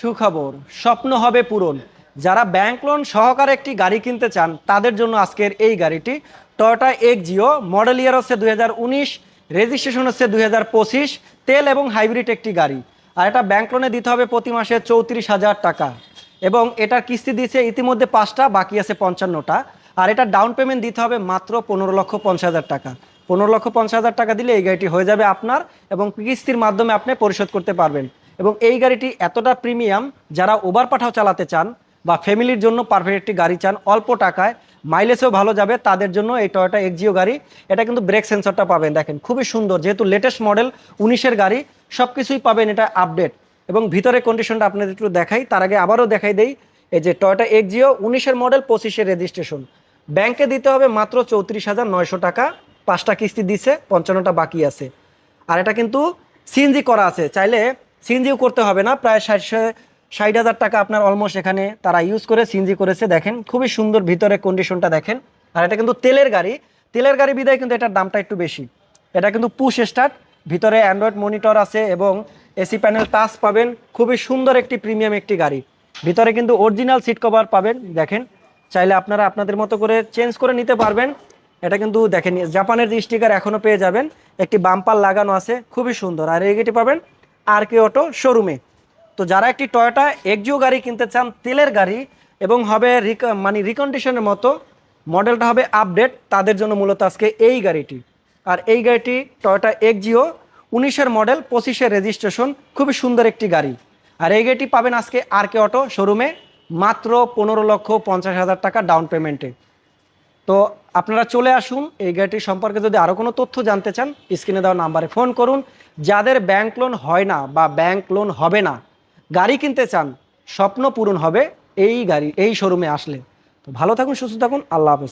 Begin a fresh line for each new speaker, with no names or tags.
সুখবর, স্বপ্ন হবে পূরণ। যারা ব্যাংক লোন সহকারে একটি গাড়ি কিনতে চান, তাদের জন্য আজকের এই গাড়িটি Toyota Axio model year হচ্ছে দুই হাজার উনিশ রেজিস্ট্রেশন হচ্ছে দুই হাজার পঁচিশ, তেল এবং হাইব্রিড একটি গাড়ি। আর এটা ব্যাংক লোনে দিতে হবে প্রতি মাসে চৌত্রিশ হাজার টাকা। এবং এটার কিস্তি দিয়েছে ইতিমধ্যে পাঁচটা, বাকি আছে পঞ্চান্নটা। আর এটা ডাউন পেমেন্ট দিতে হবে মাত্র পনেরো লক্ষ পঞ্চাশ হাজার টাকা। পনেরো লক্ষ পঞ্চাশ হাজার টাকা দিলে এই গাড়িটি হয়ে যাবে আপনার এবং কিস্তির মাধ্যমে আপনি পরিশোধ করতে পারবেন। এবং এই গাড়িটি এতটা প্রিমিয়াম, যারা ওভার পাঠাও চালাতে চান বা ফ্যামিলির জন্য পারফেক্ট একটি গাড়ি চান, অল্প টাকায় মাইলেজও ভালো যাবে তাদের জন্য এই টয়োটা এক্সিও গাড়ি। এটা কিন্তু ব্রেক সেন্সরটা পাবেন, দেখেন খুবই সুন্দর। যেহেতু লেটেস্ট মডেল উনিশের গাড়ি সব কিছুই পাবেন এটা আপডেট এবং ভিতরে কন্ডিশনটা আপনাদের একটু দেখাই, তার আগে আবারও দেখাই দেই, এই যে টয়োটা এক্সিও উনিশের মডেল পঁচিশের রেজিস্ট্রেশন ব্যাংকে দিতে হবে মাত্র চৌত্রিশ হাজার নয়শো টাকা, পাঁচটা কিস্তি দিছে, পঞ্চান্নটা বাকি আছে। আর এটা কিন্তু সিএনজি করা আছে, চাইলে সিএনজিও করতে হবে না। প্রায় ষাট ষাট হাজার টাকা আপনার অলমোস্ট এখানে তারা ইউজ করে সিএনজি করেছে, দেখেন। খুবই সুন্দর ভিতরে কন্ডিশনটা দেখেন। আর এটা কিন্তু তেলের গাড়ি। তেলের গাড়ি বিদায় কিন্তু এটার দামটা একটু বেশি। এটা কিন্তু পুশ স্টার্ট ভিতরে অ্যান্ড্রয়েড মনিটর আছে এবং এসি প্যানেল টাচ পাবেন। খুবই সুন্দর একটি প্রিমিয়াম একটি গাড়ি। ভিতরে কিন্তু অরিজিনাল সিট কভার পাবেন, দেখেন। চাইলে আপনারা আপনাদের মতো করে চেঞ্জ করে নিতে পারবেন। এটা কিন্তু দেখেন, জাপানের যে স্টিকার এখনও পেয়ে যাবেন। একটি বাম্পার লাগানো আছে, খুবই সুন্দর। আর এই পাবেন আর কে অটো শোরুমে। তো যারা একটি টয়োটা এক্সিও গাড়ি কিনতে চান, তেলের গাড়ি এবং হবে মানে রিকন্ডিশনের মতো, মডেলটা হবে আপডেট তাদের জন্য মূলত আজকে এই গাড়িটি। আর এই গাড়িটি টয়োটা এক্সিও, উনিশের মডেল পঁচিশের রেজিস্ট্রেশন খুবই সুন্দর একটি গাড়ি। আর এই গাড়িটি পাবেন আজকে আর কে অটো শোরুমে, মাত্র পনেরো লক্ষ পঞ্চাশ হাজার টাকা ডাউন পেমেন্টে তো আপনারা চলে আসুন, এই গাড়িটির সম্পর্কে যদি আরও কোনো তথ্য জানতে চান, স্ক্রিনে দেওয়া নাম্বারে ফোন করুন। যাদের ব্যাংক লোন হয় না বা ব্যাংক লোন হবে না, গাড়ি কিনতে চান, স্বপ্ন পূরণ হবে, এই গাড়ি, এই শোরুমে আসলে। তো ভালো থাকুন, সুস্থ থাকুন, আল্লাহ হাফেজ।